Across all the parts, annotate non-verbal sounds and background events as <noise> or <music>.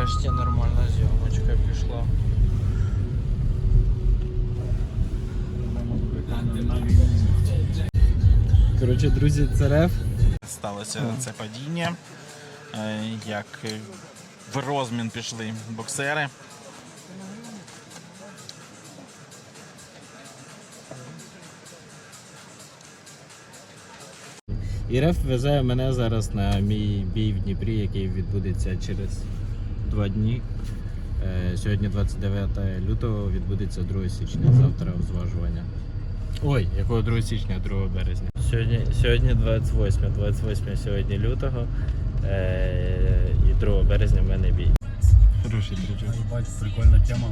Нарешті нормальна зйомочка пішла. Коротше, друзі, це реф. Сталося це падіння, е, як е, в розмін пішли боксери. І реф везе мене зараз на мій бій в Дніпрі, який відбудеться через два дні. Е, Сьогодні 29 лютого відбудеться 2 січня, завтра зважування. Ой, якого 2 січня, 2 березня. Сьогодні, сьогодні 28, 28 сьогодні лютого е, і 2 березня в мене бій. Хороший трючок. Бачу, прикольна тема.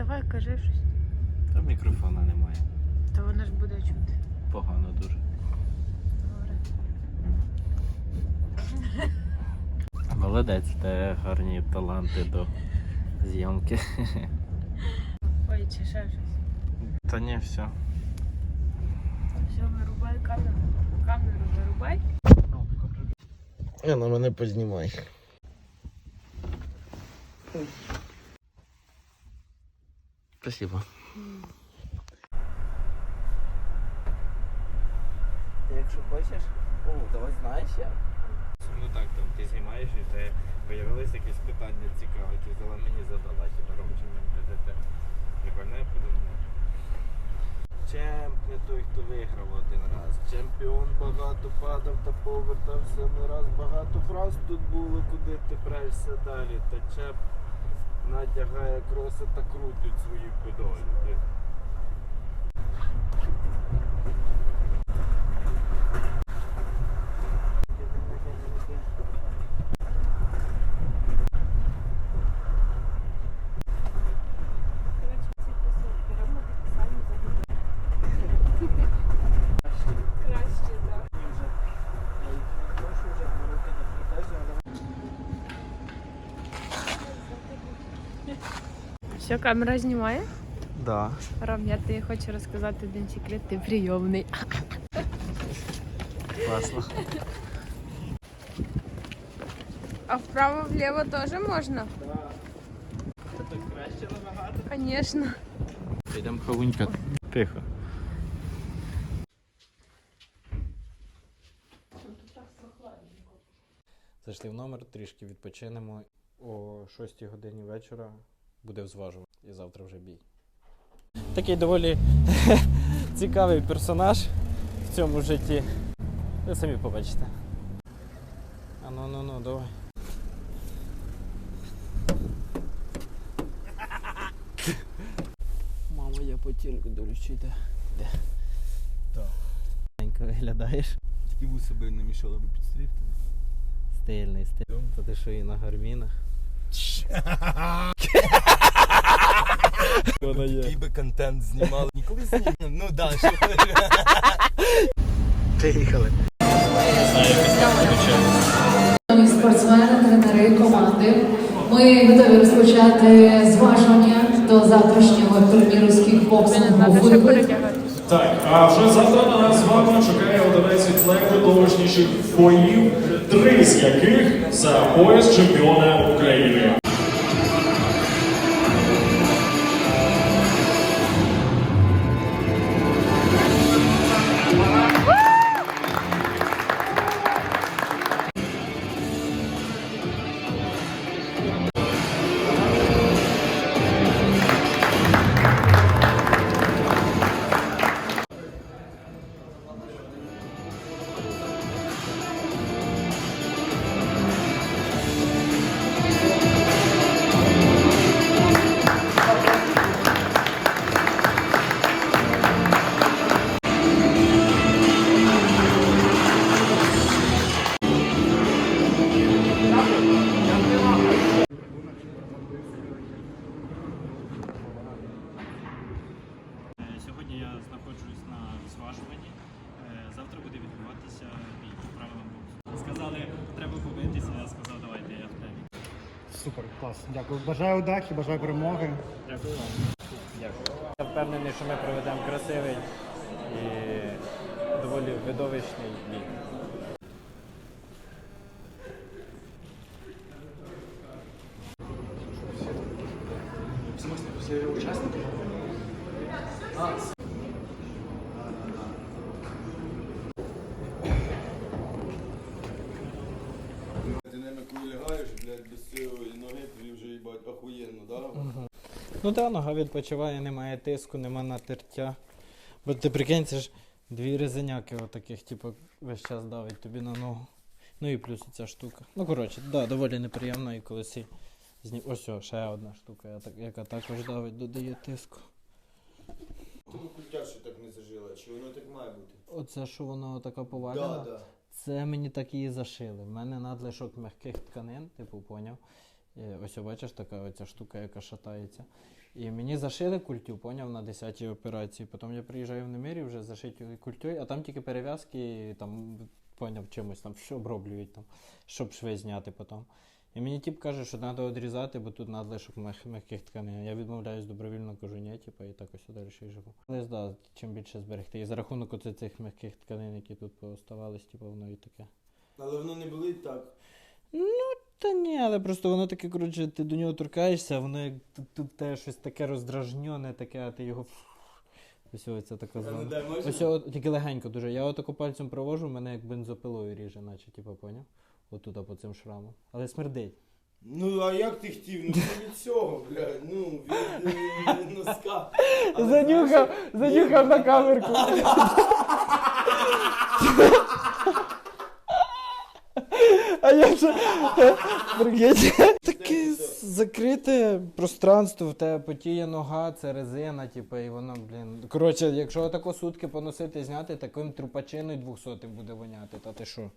Давай кажи щось. Та мікрофона немає. То воно ж буде чути. Погано дуже. Добре. Молодець, те гарні таланти до зйомки. Ой, чи ще щось. Та ні, все. Все, вирубай камеру. Камеру вирубай. Я на мене познімай. Спасибо. Якщо хочеш, о, давай знаєш як. Ну так, там ти знімаєш і те появились якісь питання цікаві, ти взяла мені задала, чи робочим МТДТ. Прикольно я подумав. Чемп не той, хто виграв один раз. Чемпіон багато падав та повертався не раз. Багато фраз тут було, куди ти прешся далі. Та чеп надягає кроси та крутить свої педалі. Ти- Краще, так. Все, камера знімає? Да. Ром, я тобі хочу розказати один секрет, ти прийомний. Класно. А вправо-вліво теж можна? Це краще набагато. Звісно. Підемо хавунька. Тихо. Зайшли в номер, трішки відпочинемо. О 6 годині вечора буде взважувати. І завтра вже бій. Такий доволі <laughs> цікавий персонаж в цьому житті. Ви самі побачите. А ну ну ну, давай. <laughs> Мама, я потінку доручу йде. Де? Так. Маленько виглядаєш. Тільки ви себе не мішали би підстрігти. Стильний, стильний. Та ти що і на гармінах? Вона Який би контент знімали. Ніколи знімали. Ну да, що Приїхали. Шановні спортсмени, тренери команди. Ми готові розпочати зважування до завтрашнього турніру з кікбоксингу перетягатися. Так, а вже завтра на нас з вами чекає 11 найвидовищніших боїв, три з яких за пояс чемпіона України. зараз на зважуванні. Е, завтра буде відбуватися бій по правилам боксу. Сказали, треба побитися, я сказав, давайте я в темі. Супер, клас. Дякую. Бажаю удачі, бажаю перемоги. Дякую вам. Дякую. Я впевнений, що ми проведемо красивий і доволі видовищний бій. Да? Ну так, нога відпочиває, немає тиску, нема натертя. Бо ти прикинь, це ж дві резиняки отаких, типу, весь час давить тобі на ногу. Ну і плюс ця штука. Ну коротше, да, доволі неприємно і коли сі зні... Ось о, ще одна штука, яка також давить, додає тиску. Тому культя, що так не зажило, чи воно так має бути? Оце, що воно така повалена. Да, да. Це мені так і зашили. В мене надлишок м'яких тканин, типу, поняв. І ось бачиш, така оця штука, яка шатається. І мені зашили культю, поняв, на 10-й операції. Потім я приїжджаю в Немирі вже зашиті культю, а там тільки перев'язки, там, поняв, чимось там, що оброблюють там, щоб шви зняти потім. І мені тип каже, що треба відрізати, бо тут надлишок м'як- м'яких тканин. Я відмовляюсь добровільно, кажу, ні, типу, і так ось далі і живу. Але да, чим більше зберегти. І за рахунок оцих цих м'яких тканин, які тут пооставались, типу, воно і таке. Але воно не болить так. Та ні, але просто воно таке, коротше, ти до нього торкаєшся, а воно як тут, те щось таке роздражньоне, таке, а ти його. Ось ось це така А ну зона. дай можеш? Ось от, тільки легенько дуже. Я отако пальцем провожу, мене як бензопилою ріже, наче, типу, поняв? Отут по цим шрамам. Але смердить. Ну, а як ти хотів? Ну, це від цього, блядь, ну, від е, носка. Але Занюхав, знаєш, занюхав на камерку. <laughs> <laughs> Прикинь, таке закрите пространство, в тебе потіє нога, це резина, типу, і воно, блін. Коротше, якщо тако сутки поносити, зняти, таким трупачиною 200 буде воняти, та ти що?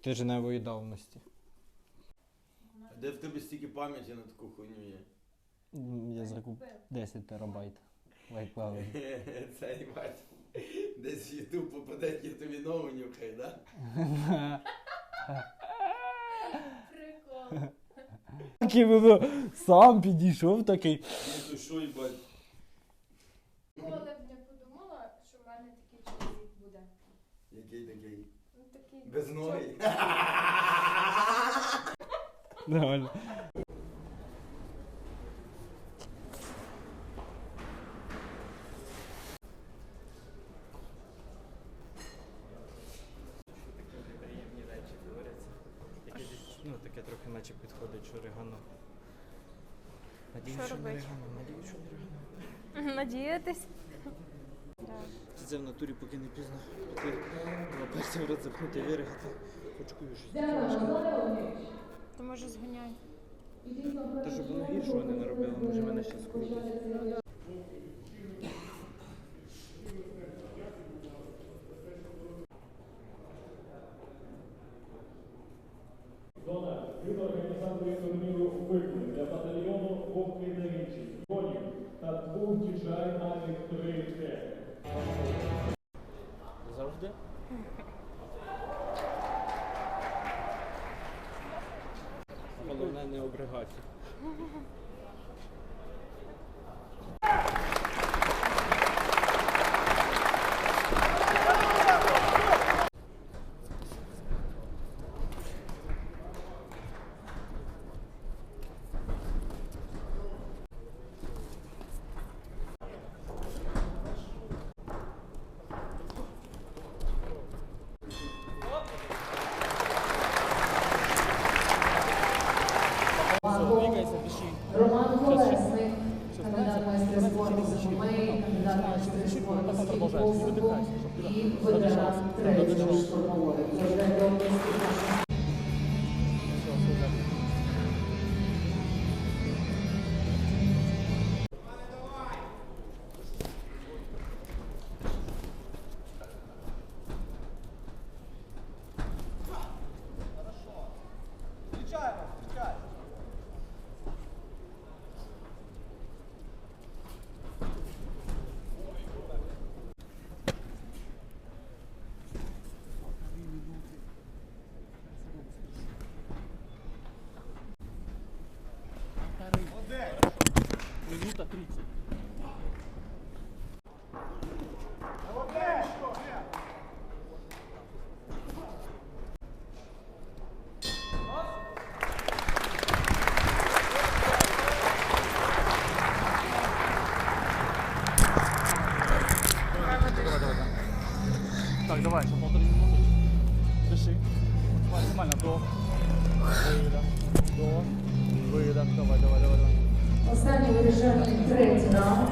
Тижневої давності. Де в тебе стільки пам'яті на таку хуйню є? Я закуп 10 терабайт. Лайклали. Це їбать. Десь в Ютуб попаде, я тобі нову нюхай, да? <laughs> <laughs> Такий воно сам підійшов такий. Ну то що, їбать? Ніколи б не подумала, що в мене такий чоловік буде. Який такий? Ну, такий Без ноги. Нормально. Приємні речі творяться. Таке, десь, ну, таке трохи наче підходить, що регано. Надіюсь, Що що не робить? регано, надіюсь, що не регано. Надіятись. Чи це в натурі, поки не пізно піти, два пальці в рот запхнути, виригати. Очкую щось таке важке. То може зганяй. Та щоб воно гіршого не наробило, може мене ще скрутить. І ветеран третього штурмової. 30. Останній третій раунд.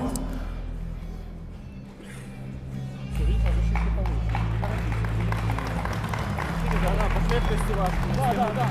Да, да. Да,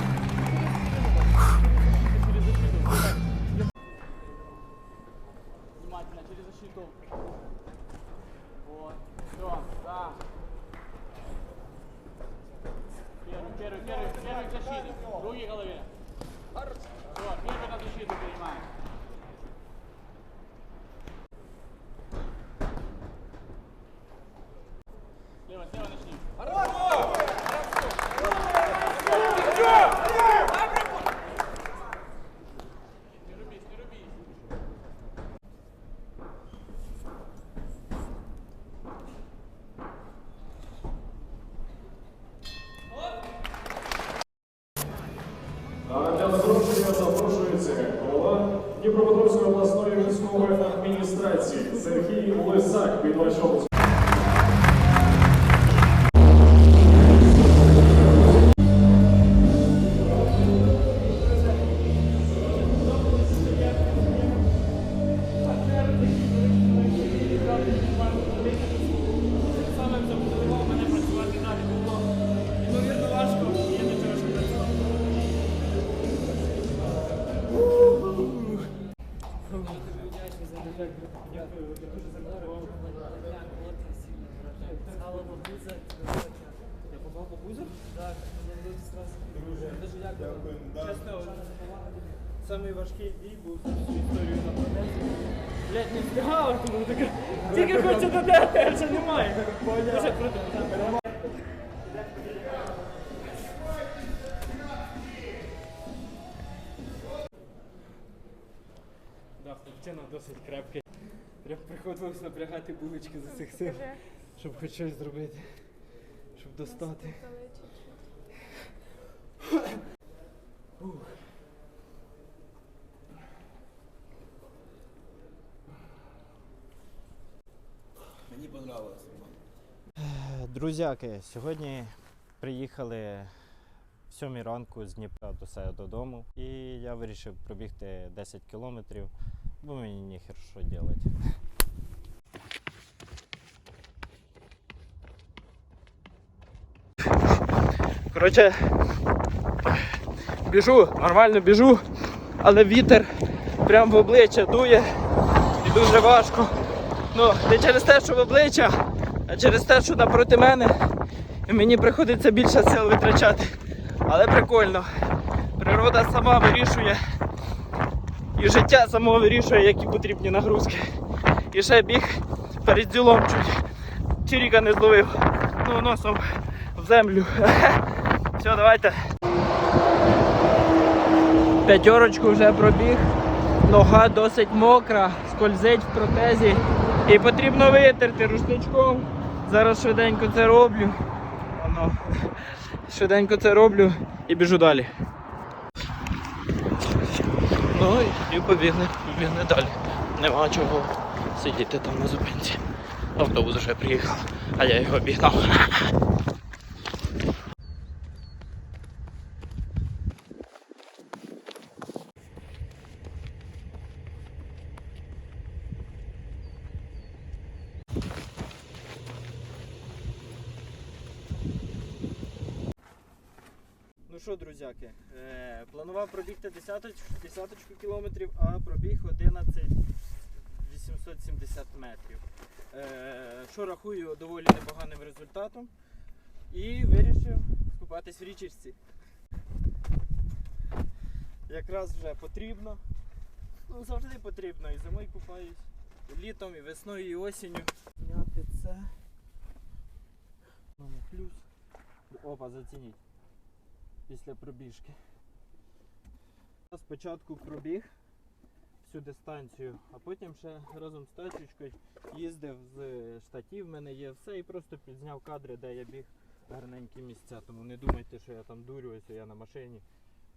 Дуже дякую. Чесно, самий важкий бій був за всю історію на планеті. Блять, не встигала, тому така. Тільки хочу додати, а ще немає. Дуже круто. Да, хлопчина досить крепкий. Прям приходилось напрягати булочки з усіх сил, щоб хоч щось зробити, щоб достати. Мені понравилось. Друзяки, сьогодні приїхали в сьомій ранку з Дніпра до себе додому. І я вирішив пробігти 10 кілометрів, бо мені ніхер що робити. Коротше, біжу, нормально біжу, але вітер прямо в обличчя дує і дуже важко. Ну, не через те, що в обличчя, а через те, що напроти мене і мені приходиться більше сил витрачати. Але прикольно. Природа сама вирішує. І життя само вирішує, які потрібні нагрузки. І ще біг перед ділом чуть. Чиріка не зловив. Ну, носом в землю. <laughs> Все, давайте. П'ятерочку вже пробіг. Нога досить мокра, скользить в протезі. І потрібно витерти рушничком. Зараз швиденько це роблю. Воно. Швиденько це роблю і біжу далі. Ну і побігли, побігли далі. Нема чого сидіти там на зупинці. Автобус вже приїхав, а я його обігнав. Що, друзяки, е, планував пробігти десяточку, десяточку кілометрів, а пробіг 11 870 метрів. Е, що рахую доволі непоганим результатом. І вирішив скупатись в річечці. Якраз вже потрібно. Ну, завжди потрібно. І зимою купаюсь, і літом, і весною, і осінню. Зняти це. Ну, плюс. Опа, зацініть після пробіжки. Спочатку пробіг всю дистанцію, а потім ще разом з тачечкою їздив з штатів, в мене є все, і просто підзняв кадри, де я біг гарненькі місця. Тому не думайте, що я там дурююся, я на машині.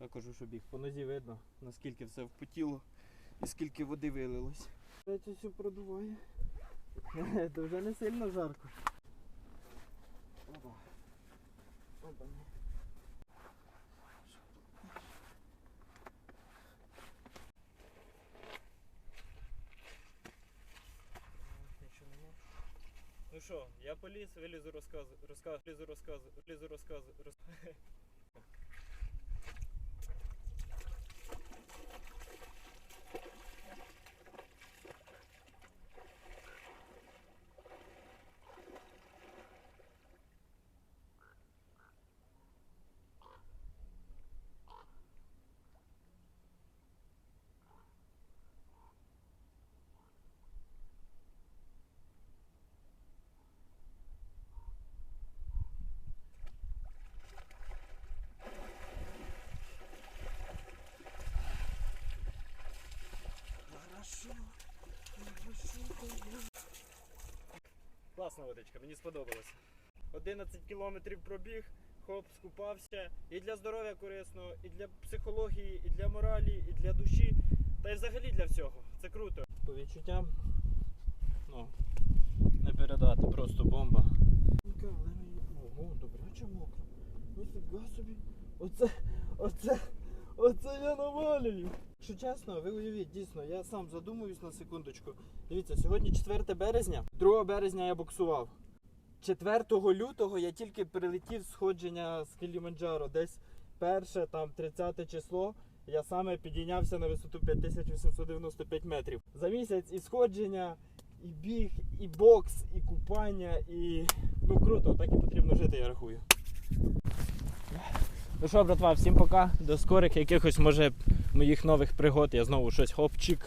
Я кажу, що біг. По нозі видно, наскільки все впотіло і скільки води вилилось. Це все продуває. <laughs> Це вже не сильно жарко. Опа. Опа. Нічого нема. Ну що, я поліз, вилізу розказ, розказ, лізу розказ, лізу розказ, роз... <laughs> водичка, мені сподобалося. 11 кілометрів пробіг, хоп, скупався. І для здоров'я корисно, і для психології, і для моралі, і для душі, та й взагалі для всього. Це круто. По відчуттям, ну, не передати, просто бомба. Ого, добряче мокро. Ніфіга собі. Оце, оце, оце я навалюю. Якщо чесно, ви уявіть, дійсно, я сам задумуюсь на секундочку. Дивіться, сьогодні 4 березня, 2 березня я боксував. 4 лютого я тільки прилетів сходження з Кіліманджаро. Десь перше, там 30 число. Я саме підійнявся на висоту 5895 метрів. За місяць і сходження, і біг, і бокс, і купання, і. Ну круто, так і потрібно жити, я рахую. Ну що, братва, всім пока. До скорих якихось, може, моїх нових пригод. Я знову щось хоп-чик